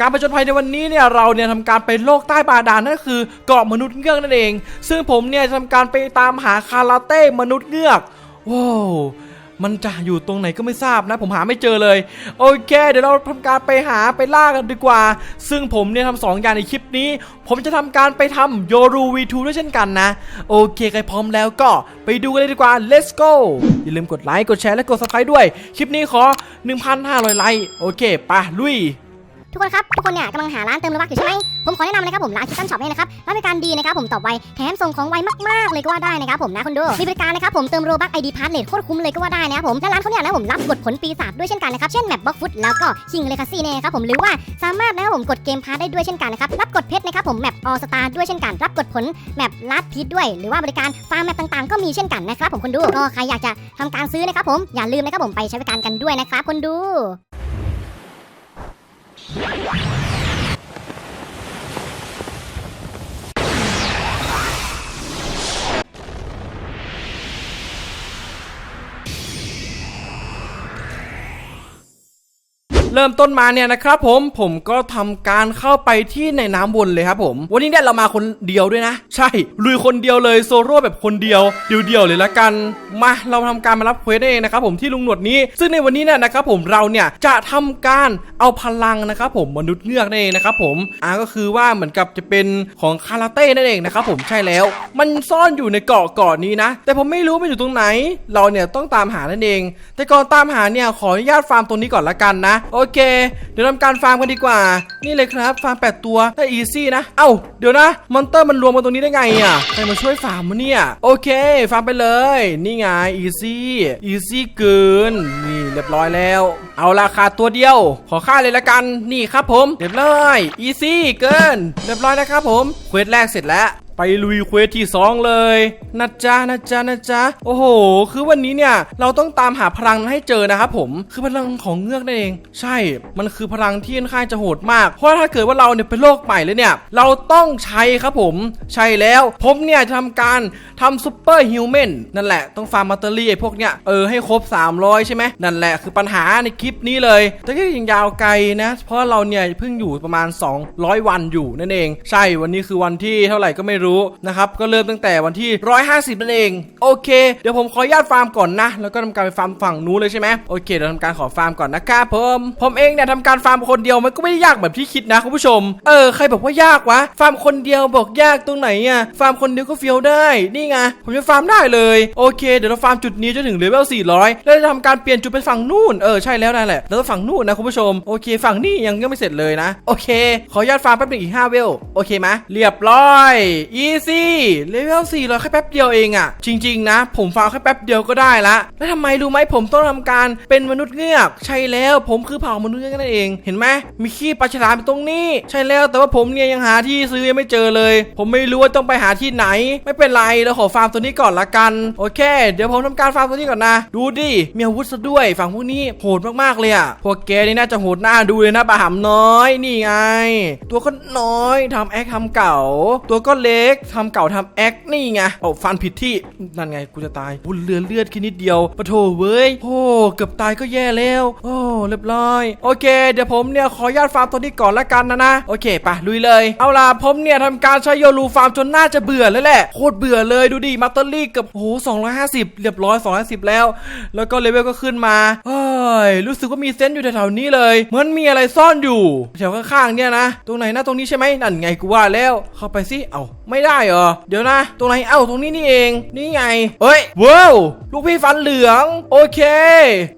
การผจญภัยในวันนี้เนี่ยเราเนี่ยทำการไปโลกใต้บาดาลนั่นคือเกาะมนุษย์เงือกนั่นเอง ซึ่งผมเนี่ยทำการไปตามหาคาราเต้มนุษย์เงือกว้าวมันจะอยู่ตรงไหนก็ไม่ทราบนะ ผมหาไม่เจอเลย โอเค เดี๋ยวเราทำการไปหาไปล่ากันดีกว่า ซึ่งผมเนี่ยทำสองอย่างในคลิปนี้ ผมจะทำการไปทำโยรู V2 ด้วยเช่นกันนะ โอเค ใครพร้อมแล้วก็ไปดูกันเลยดีกว่า let's go อย่าลืมกดไลค์กดแชร์และกด subscribe ด้วย คลิปนี้ขอ 1,500 ไลค์โอเคไปลุย ทุกคนครับทุกคนเนี่ยกำลังหาร้านเติมโลบักอยู่ใช่ไหมผมขอแนะนำนะครับผมร้านคิตตันช็อปเนี่ยนะครับร้านบริการดีนะครับผมตอบไวแถมส่งของไวมากๆเลยก็ว่าได้นะครับผมนะคุณดูมีบริการนะครับผมเติมโลบักไอดีพาร์ทเลทโคตรคุ้มเลยก็ว่าได้นะครับผมและร้านเขาเนี่ยนะผมรับกดผลปีศาจด้วยเช่นกันนะครับเช่นแมปบล็อกฟุตแล้วก็คิงเลคาซี่เนี่ยนะครับผมหรือว่าสามารถนะครับผมกดเกมพาร์ทได้ด้วยเช่นกันนะครับรับกดเพชรนะครับผมแมปออสตาด้วยเช่นกัน รับกดผลแมปลัดพีทด้วย หรือว่าบริการฟาร์มแมปต่างๆ ก็มีเช่นกันนะครับผมคนดูก็ใครอยากจะทำการซื้อนะครับผมอย่าลืมนะครับผมไปใช้บริการกันด้วยนะครับคนดู Yeah. เริ่มต้นมาเนี่ยนะครับผมผมก็ทำการเข้าไปที่ในน้ำวนเลยครับผม วันนี้เนี่ยเรามาคนเดียวด้วยนะ ใช่ลุยคนเดียวเลยโซโล่แบบคนเดียวเดียวๆเลยละกันมาเราทำการมารับเควสเองนะครับผมที่ลุงหนวดนี้ ซึ่งในวันนี้เนี่ยนะครับผมเราเนี่ยจะทำการเอาพลังนะครับผมมนุษย์เงือกนั่นเองนะครับผมอ่าก็คือว่าเหมือนกับจะเป็นของคาราเต้นั่นเองนะครับผมใช่แล้ว มันซ่อนอยู่ในเกาะเกาะนี้นะ แต่ผมไม่รู้มันอยู่ตรงไหน เราเนี่ยต้องตามหานั่นเอง แต่ก่อนตามหาเนี่ยขออนุญาตฟาร์มตรงนี้ก่อนละกันนะโอเค เดี๋ยวทำการฟาร์มกันดีกว่า นี่เลยครับฟาร์ม 8 ตัวได้อีซี่นะ เอ้า เดี๋ยวนะ มอนเตอร์มันรวมกันตรงนี้ได้ไงอะ ใครมาช่วยฟาร์มมะเนี่ย โอเค ฟาร์มไปเลย นี่ไงอีซี่อีซี่เกิน นี่เรียบร้อยแล้ว เอาราคาตัวเดียว ขอค่าเลยละกัน นี่ครับผม เรียบร้อยอีซี่เกิน เรียบร้อยนะครับผม เควสแรกเสร็จแล้ว ไปลุยเควสที่ 2 เลยนะจ๊ะนะจ๊ะนะจ๊ะโอ้โห คือวันนี้เนี่ยเราต้องตามหาพลังนั้นให้เจอนะครับผมคือพลังของเงือกนั่นเอง ใช่มันคือพลังที่ค่อนข้างจะโหดมาก เพราะถ้าเกิดว่าเราเนี่ยเป็นโลกใหม่เลยเนี่ย เราต้องใช้ครับผมใช่แล้ว ผมเนี่ยจะทำการทำซูเปอร์ฮิวแมนนั่นแหละต้องฟาร์มมัตเตอรี่ไอ้พวกเนี้ยเออให้ครบ 300 ใช่ไหมนั่นแหละคือปัญหาในคลิปนี้เลย แต่ก็ยังยาวไกลนะ เพราะเราเนี่ยเพิ่งอยู่ประมาณ 200 วันอยู่นั่นเอง ใช่วันนี้คือวันที่เท่าไหร่ก็ไม่รู้นะครับก็เริ่มตั้งแต่วันที่ 150นั่นเอง โอเค เดี๋ยวผมขออนุญาตฟาร์มก่อนนะ แล้วก็ทำการไปฟาร์มฝั่งนู้นเลยใช่ไหมโอเคเดี๋ยวทำการขอฟาร์มก่อนนะครับผมผมเองเนี่ยทำการฟาร์มคนเดียวมันก็ไม่ได้ยากแบบที่คิดนะคุณผู้ชมเออใครบอกว่ายากวะฟาร์มคนเดียวบอกยากตรงไหนอะฟาร์มคนเดียวก็เฟี้ยวได้นี่ไงผมจะฟาร์มได้เลยโอเคเดี๋ยวเราฟาร์มจุดนี้จนถึงเลเวล400 แล้วจะทำการเปลี่ยนจุดเป็นฝั่งนู่นเออใช่แล้วนั่นแหละแล้วฝั่งนู่นนะคุณผู้ชมโอเค ฝั่งนี้ยังยังไม่เสร็จเลยนะ โอเค ขออนุญาตฟาร์มแป๊บนึงอีก5เวลโอเคไหมเรียบร้อยอีซี่เลเวล400แค่แป๊บเดียวเองอะจริง ๆ นะ ผมฟาร์มแค่แป๊บเดียวก็ได้ละแล้วทำไมรู้ไหมผมต้องทำการเป็นมนุษย์เงือกใช่แล้วผมคือเผ่ามนุษย์เงือกนั่นเอง เห็นไหมมีขี้ปลาฉลามอยู่ตรงนี้ ใช่แล้วแต่ว่าผมเนี่ยยังหาที่ซื้อยังไม่เจอเลย ผมไม่รู้ว่าต้องไปหาที่ไหน ไม่เป็นไรเราขอฟาร์มตัวนี้ก่อนละกันโอเค เดี๋ยวผมทำการฟาร์มตัวนี้ก่อนนะ ดูดิมีอาวุธซะด้วยฝั่งพวกนี้โหดมากๆเลยอะพวกแกนี่น่าจะโหดหน้าดูเลยนะปลาหำน้อยนี่ไง ตัวก็น้อยทำแอคทำเก่า ตัวก็เล็กทำเก่าทำแอคนี่ไงโอ้ฟันผิดที่นั่นไงกูจะตายบุญเลือเลือดแค่นิดเดียวปะโถเว้ยโอ้เกือบตายก็แย่แล้ว โอ้เรียบร้อย โอเค เดี๋ยวผมเนี่ยขออนุญาตฟาร์มตัวนี้ก่อนละกันนะนะโอเคไปลุยเลย เอาล่ะผมเนี่ยทำการใช้โยรูฟาร์มจนน่าจะเบื่อแล้วแหละโคตรเบื่อเลยดูดิมัตเตอรี่กับโอ้โห250 เรียบร้อย 250 แล้ว แล้วก็เลเวลก็ขึ้นมาเฮ้ยรู้สึกว่ามีเซนต์อยู่แถวๆนี้เลยเหมือนมีอะไรซ่อนอยู่แถวข้างๆเนี่ยนะ ตรงไหนนะตรงนี้ใช่ไหมนั่นไงกูว่าแล้ว เข้าไปสิเอ้าไม่ไม่ได้เหรอ เดี๋ยวนะ ตรงไหน เอ้า ตรงนี้นี่เอง นี่ไง เฮ้ยว้าวลูกพี่ฟันเหลือง โอเค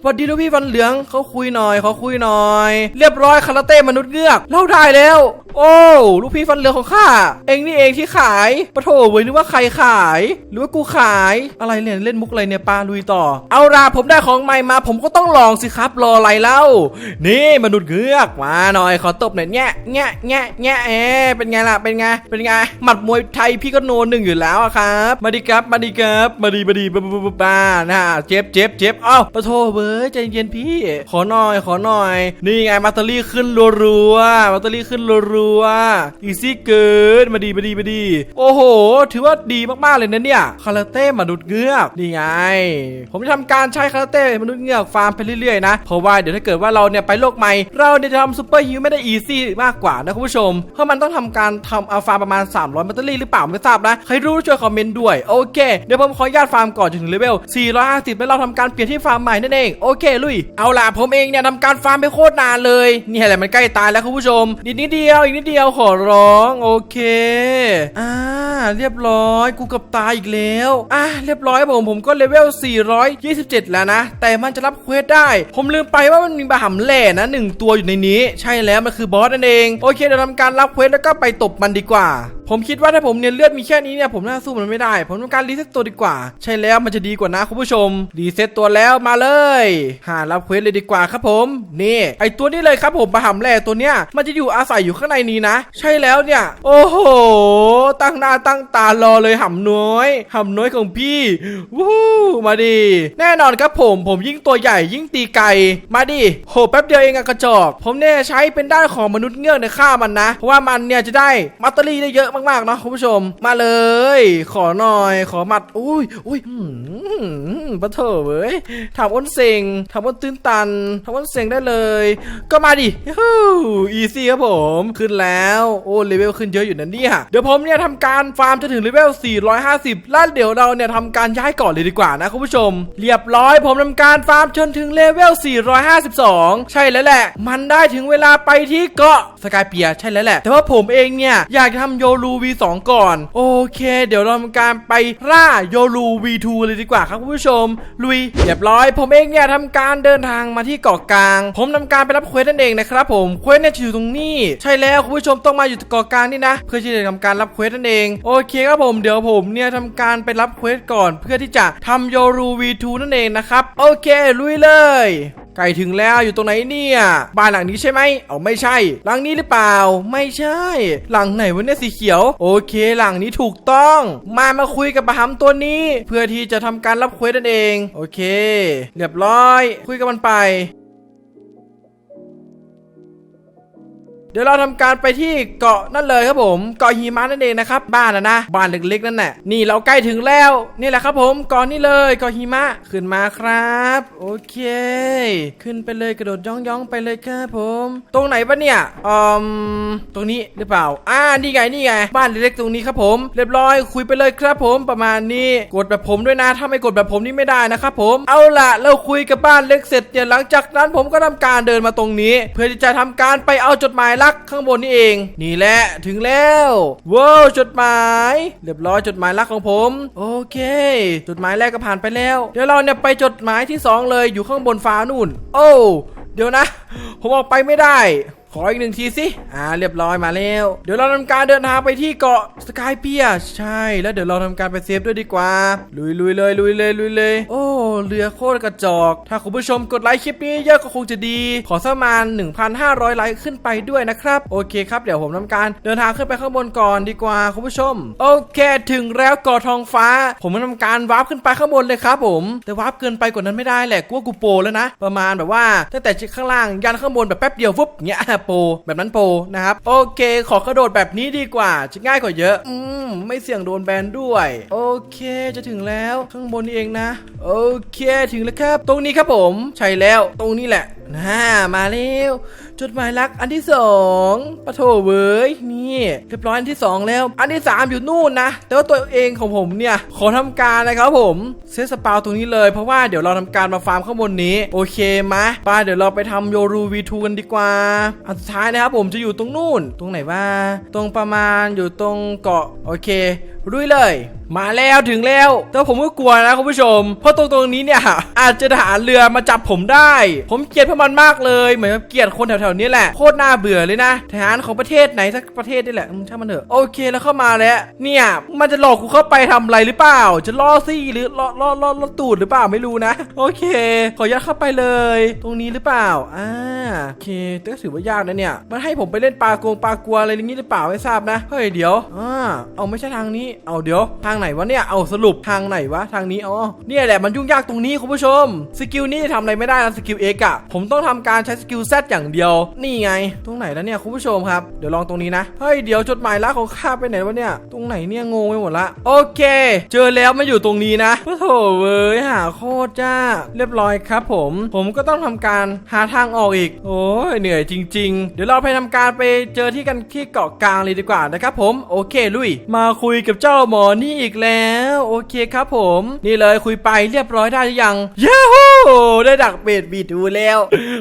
สวัสดีลูกพี่ฟันเหลืองเขาคุยหน่อยเขาคุยหน่อย เรียบร้อยคาราเต้มนุษย์เงือก เล่าได้แล้วโอ้ลูกพี่ฟันเหลือของข้าเองนี่เองที่ขายปะโถเว้ยนึกว่าใครขาย หรือว่ากูขายอะไรเนี่ยเล่นมุกอะไรเนี่ยปาลุยต่อ เอาล่ะผมได้ของใหม่มา ผมก็ต้องลองสิครับรออะไรเล่า นี่มนุษย์เงือกมาหน่อยขอตบหน่อยแง่แง่แง่แง่เอ๊เป็นไงล่ะเป็นไงเป็นไงหมัดมวยไทยพี่ก็โนหนึ่งอยู่แล้วครับ มาดีครับมาดีครับมาดีมาดีบ้าบ้าบ้านะเจ็บเจ็บเจ็บเอ้าปะโทเว้ยใจเย็นพี่ ขอหน่อยขอหน่อย นี่ไงมาตเตอรี่ขึ้นรัวๆมาตเตอรี่ขึ้นรัวๆอีซี่เกินมาดีมาดีมาดี โอ้โห ถือว่าดีมากๆเลยนะเนี่ยคาราเต้มนุษย์เงือกนี่ไง ผมจะทำการใช้คาราเต้มนุษย์เงือกฟาร์มไปเรื่อยๆนะเพราะว่าเดี๋ยวถ้าเกิดว่าเราเนี่ยไปโลกใหม่เราเนี่ยจะทำซูเปอร์ฮิวไม่ได้อีซี่มากกว่านะคุณผู้ชม เพราะมันต้องทำการทำอัลฟาร์มประมาณ 300แบตเตอรี่หรือเปล่าไม่ทราบนะใครรู้ช่วยคอมเมนต์ด้วยโอเคเดี๋ยวผมขออนุญาตฟาร์มก่อนจนถึงเลเวล 450แล้วเราทำการเปลี่ยนที่ฟาร์มใหม่นั่นเองโอเคลุยเอาล่ะผมเองเนี่ยทำการฟาร์มไปโคตรนานเลยนี่แหละมันใกล้ตายแล้วคุณผู้ชมนิดนิดเดียวอีกนิดเดียวขอร้องโอเคอ่าเรียบร้อยกูกับตายอีกแล้วอะเรียบร้อยผมผมก็เลเวล 427 แล้วนะ แต่มันจะรับเควสได้ ผมลืมไปว่ามันมีบาหำแหล่นะหนึ่งตัวอยู่ในนี้ ใช่แล้วมันคือบอสนั่นเองโอเคเดี๋ยวทำการรับเควสแล้วก็ไปตบมันดีกว่า ผมคิดว่าถ้าผมเนี่ยเลือดมีแค่นี้เนี่ยผมน่าสู้มันไม่ได้ ผมทำการรีเซ็ตตัวดีกว่า ใช่แล้วมันจะดีกว่านะคุณผู้ชมรีเซ็ตตัวแล้วมาเลยหารับเควสเลยดีกว่าครับผมนี่ไอตัวนี้เลยครับผมบาหำแหล่ตัวเนี้ยมันจะอยู่อาศัยอยู่ข้างในนี้นะ ใช่แล้วเนี่ย โอ้โห ตั้งหน้าตั้งตารอเลยหำน้อยหำน้อยของพี่วู้มาดิแน่นอนครับผมผมยิ่งตัวใหญ่ยิ่งตีไกลมาดิโหแป๊บเดียวเองอะกระจอก ผมเนี่ยใช้เป็นด้านของมนุษย์เงือกในฆ่ามันนะ เพราะว่ามันเนี่ยจะได้มัตเตอรี่ได้เยอะมากๆเนาะคุณผู้ชม มาเลย ขอหน่อย ขอหมัดอุ้ยอุ้ยอืมปะเถอะเว้ยทำอ้นเซงทำอ้นตื้นตันทำอ้นเซงได้เลย ก็มาดิฮู้อีซี่ครับผม คืขึ้นแล้ว โอ้เลเวลขึ้นเยอะอยู่นะเนี่ยเดี๋ยวผมเนี่ยทำการฟาร์มจนถึงเลเวล 450 แล้วเดี๋ยวเราเนี่ยทำการย้ายก่อนเลยดีกว่านะคุณผู้ชม เรียบร้อยผมทำการฟาร์มจนถึงเลเวล 452 ใช่แล้วแหละ มันได้ถึงเวลาไปที่เกาะสกายเปียใช่แล้วแหละ แต่ว่าผมเองเนี่ย อยากจะทำโยรู V2 ก่อน โอเค เดี๋ยวเราทำการไปล่าโยรู V2 เลยดีกว่าครับคุณผู้ชม ลุยเรียบร้อย ผมเองเนี่ยทำการเดินทางมาที่เกาะกลาง ผมทำการไปรับเควสนั่นเองนะครับผมเควสเนี่ยจะอยู่ตรงนี้ ใช่แล้วคุณผู้ชมต้องมาอยู่เกาะกลางนี่นะ เพื่อที่จะทำการรับเควสนั่นเองโอเคครับผมเดี๋ยวผมเนี่ยทำการไปรับเควสก่อน เพื่อที่จะทำโยรู V2 นั่นเองนะครับโอเคลุยเลย ใกล้ถึงแล้วอยู่ตรงไหนเนี่ย บ้านหลังนี้ใช่ไหมเอาไม่ใช่ หลังนี้หรือเปล่า ไม่ใช่ หลังไหนวะเนี่ยสีเขียว โอเค หลังนี้ถูกต้อง มามาคุยกับปะหำตัวนี้ เพื่อที่จะทำการรับเควสนั่นเอง โอเค เรียบร้อย คุยกับมันไป เดี๋ยวเราทำการไปที่เกาะนั่นเลยครับผมเกาะหิมะนั่นเองนะครับบ้านนะนะบ้านเล็กๆนั่นแหละนี่เราใกล้ถึงแล้วนี่แหละครับผมเกาะนี่เลยเกาะหิมะขึ้นมาครับ โอเค ขึ้นไปเลยกระโดดย่องๆไปเลยครับผม ตรงไหนปะเนี่ยอืมตรงนี้หรือเปล่า อ่านี่ไงนี่ไง บ้านเล็กๆตรงนี้ครับผม เรียบร้อยคุยไปเลยครับผมประมาณนี้กดแบบผมด้วยนะ ถ้าไม่กดแบบผมนี่ไม่ได้นะครับผมเอาล่ะเราคุยกับบ้านเล็กเสร็จเนี่ยหลังจากนั้นผมก็ทำการเดินมาตรงนี้ เพื่อที่จะทำการไปเอาจดหมายรักข้างบนนี่เอง นี่แหละถึงแล้วว้าวจดหมาย เรียบร้อยจดหมายรักของผม โอเค จดหมายแรกก็ผ่านไปแล้ว เดี๋ยวเราเนี่ยไปจดหมายที่สองเลยอยู่ข้างบนฟ้านู่น โอ้เดี๋ยวนะ ผมออกไปไม่ได้ ออีกหนึ่งทีสิ อ่า เรียบร้อยมาแล้ว เดี๋ยวเราทำการเดินทางไปที่เกาะสกายเปีย ใช่ แล้วเดี๋ยวเราทำการไปเซฟด้วยดีกว่า ลุยลุยเลยลุยเลยลุยเลย โอ้ เรือโคตรกระจอก ถ้าคุณผู้ชมกดไลค์คลิปนี้เยอะก็คงจะดี ขอสักประมาณ 1,500 ไลค์ขึ้นไปด้วยนะครับ โอเคครับ เดี๋ยวผมทำการเดินทางขึ้นไปข้างบนก่อนดีกว่าคุณผู้ชม โอเคถึงแล้วเกาะทองฟ้า ผมทำการวาร์ปขึ้นไปข้างบนเลยครับผม แต่วาร์ปเกินไปกว่านั้นไม่ได้แหละกูว่ากูโปแล้วนะ ประมาณแบบว่าตั้งแต่ข้างล่างยันข้างบนแบบแป๊บเดียวฟุบเงี้ยโปรแบบนั้นโปรนะครับ โอเค ขอกระโดดแบบนี้ดีกว่า จะง่ายกว่าเยอะ อืม ไม่เสี่ยงโดนแบนด้วย โอเค จะถึงแล้วข้างบนนี่เองนะ โอเค ถึงแล้วครับ ตรงนี้ครับผม ใช่แล้ว ตรงนี้แหละนะมาแล้ว จดหมายรักอันที่สองปะโถเว้ยนี่เรียบร้อยอันที่สองแล้ว อันที่สามอยู่นู่นนะ แต่ว่าตัวเองของผมเนี่ย ขอทำการนะครับผมเซตสปาวตรงนี้เลย เพราะว่าเดี๋ยวเราทำการมาฟาร์มข้างบนนี้ โอเคไหมะป้าเดี๋ยวเราไปทำโยรูวีทูกันดีกว่า อันสุดท้ายนะครับผมจะอยู่ตรงนู่น ตรงไหนว่า ตรงประมาณอยู่ตรงเกาะโอเคลุยเลย มาแล้วถึงแล้วแต่ผมก็กลัวนะคุณผู้ชม เพราะตรงตรงนี้เนี่ยอาจจะทหารเรือมาจับผมได้ ผมเกลียดพวกมันมากเลยเหมือนเกลียดคนแถวๆนี้แหละโคตรน่าเบื่อเลยนะทหารของประเทศไหนสักประเทศนี่แหละอืมช่างมันเถอะโอเคแล้วเข้ามาแล้ว เนี่ยมันจะหลอกกูเข้าไปทำอะไรหรือเปล่า จะล่อซี่หรือล่อล่อล่อล่อตูดหรือเปล่าไม่รู้นะ โอเค ขอยัดเข้าไปเลย ตรงนี้หรือเปล่าอ่าโอเคแต่ก็ถือว่ายากนะเนี่ยมันให้ผมไปเล่นปลาโกงปลากลัวอะไรอย่างนี้หรือเปล่าไม่ทราบนะเฮ้ยเดี๋ยวอ่าเอาไม่ใช่ทางนี้เอาเดี๋ยวทางไหนวะเนี่ย เอาสรุปทางไหนวะทางนี้อ๋อเนี่ยแหละมันยุ่งยากตรงนี้คุณผู้ชม สกิลนี้ทำอะไรไม่ได้นะสกิลเอกอะผมต้องทำการใช้สกิลแซอย่างเดียว นี่ไง ตรงไหนแล้วเนี่ยคุณผู้ชมครับ เดี๋ยวลองตรงนี้นะ เฮ้ยเดี๋ยวจดหมายรักของข้าไปไหนวะเนี่ย ตรงไหนเนี่ยงงไปหมดละ โอเค เจอแล้วมาอยู่ตรงนี้นะโอ้โถเว้ยหาโคตรจ้า เรียบร้อยครับ ผม ผมก็ต้องทำการหาทางออกอีก โอ้ยเหนื่อยจริง ๆ เดี๋ยวเราไปทำการไปเจอที่กันที่เกาะกลางเลยดีกว่านะครับผม โอเคลุย มาคุยกับเจ้าหมอนี่อีกีกแล้ว โอเคครับผม นี่เลยคุยไปเรียบร้อยได้หรือยังย้าฮูได้ดักเบ็ดบีดดูแล้ว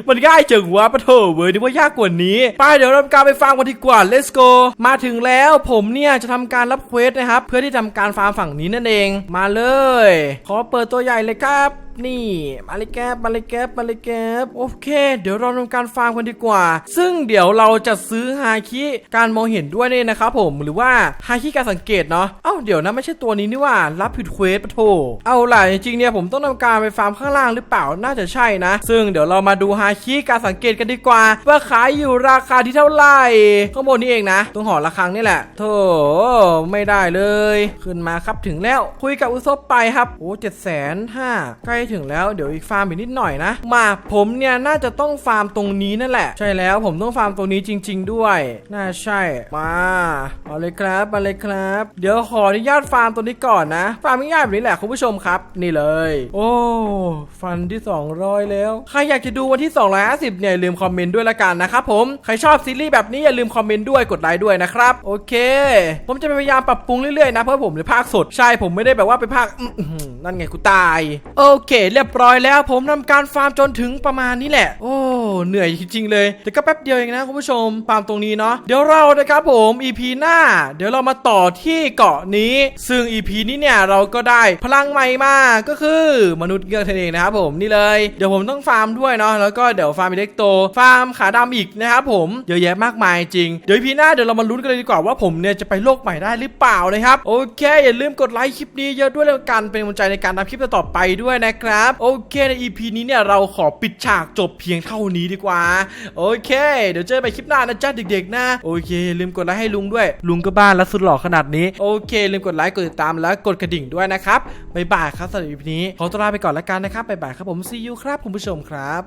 มันง่ายจังวะปะโถเว้ยนึกว่ายากกว่านี้ไปเดี๋ยวเราการไปฟาร์มกันดีกว่า let's go มาถึงแล้วผมเนี่ยจะทำการรับเควสนะครับ เพื่อที่ทำการฟาร์มฝั่งนี้นั่นเอง มาเลย ขอเปิดตัวใหญ่เลยครับ นี่ มาเลยแก๊บมาเลยแก๊บมาเลยแก๊บโอเค เดี๋ยวเราทำการฟาร์มกันดีกว่า ซึ่งเดี๋ยวเราจะซื้อฮาคิการมองเห็นด้วยเนี่ยนะครับผมหรือว่าฮาคิการสังเกตเนาะเอ้าเดี๋ยวนะไม่ใช่ตัวนี้นี่ว่ารับผิดเควสปะโถเอาล่ะจริงๆเนี่ยผมต้องทำการไปฟาร์มข้างล่างหรือเปล่าน่าจะใช่นะ ซึ่งเดี๋ยวเรามาดูฮาคิการสังเกตกันดีกว่า ว่าขายอยู่ราคาที่เท่าไหร่ข้างบนนี่เองนะตรงหอระฆังนี่แหละโธ่ไม่ได้เลย ขึ้นมาครับถึงแล้วคุยกับอุซบไปครับโอ้เจ็ดแสนห้าใกล้ถึงแล้วเดี๋ยวอีกฟาร์มอีกนิดหน่อยนะ มาผมเนี่ยน่าจะต้องฟาร์มตรงนี้นั่นแหละ ใช่แล้วผมต้องฟาร์มตรงนี้จริง ๆ ด้วย น่าใช่ มาเอาเลยครับมาเลยครับ เดี๋ยวขออนุญาตฟาร์มตัวนี้ก่อนนะ ฟาร์มง่ายๆแบบนี้แหละคุณผู้ชมครับ นี่เลย โอ้ ฟันที่ 200 แล้ว ใครอยากจะดูวันที่ 250 เนี่ยลืมคอมเมนต์ด้วยละกันนะครับผม ใครชอบซีรีส์แบบนี้อย่าลืมคอมเมนต์ด้วยกดไลค์ด้วยนะครับ โอเค ผมจะพยายามปรับปรุงเรื่อยๆนะเพราะผมในภาคสด ใช่ผมไม่ได้แบบว่าไปภาคนั่นไงกูตาย โอเคเรียบร้อยแล้วผมทำการฟาร์มจนถึงประมาณนี้แหละ โอ้เหนื่อยจริงๆเลย แต่ก็แป๊บเดียวเองนะคุณผู้ชมฟาร์มตรงนี้เนาะเดี๋ยวเรานะครับผม EP หน้า เดี๋ยวเรามาต่อที่เกาะนี้ ซึ่ง EP นี้เนี่ยเราก็ได้พลังใหม่มาก็คือมนุษย์เงือกนั่นเองนะครับผมนี่เลยเดี๋ยวผมต้องฟาร์มด้วยเนาะแล้วก็เดี๋ยวฟาร์มอิเล็กโตฟาร์มขาดำอีกนะครับผมเยอะแยะมากมายจริงเดี๋ยว EP หน้าเดี๋ยวเรามาลุ้นกันเลยดีกว่าว่าผมเนี่ยจะไปโลกใหม่ได้หรือเปล่านะครับโอเคอย่าลืมกดไลค์คลิปนี้เยอะด้วยแล้วกันเป็นกำลังใจในการทำคลิปต่อไปด้วยนะครับ โอเคใน EP นี้เนี่ยเราขอปิดฉากจบเพียงเท่านี้ดีกว่า โอเค เดี๋ยวเจอไปคลิปหน้านะจ๊ะเด็กๆนะ โอเค ลืมกดไลค์ให้ลุงด้วย ลุงก็บ้านและสุดหล่อขนาดนี้ โอเค ลืมกดไลค์กดติดตามและกดกระดิ่งด้วยนะครับบ๊ายบายครับสำหรับ EP นี้ขอตัวลาไปก่อนแล้วกันนะครับบ๊ายบายครับผมซีอูครับคุณผู้ชมครับ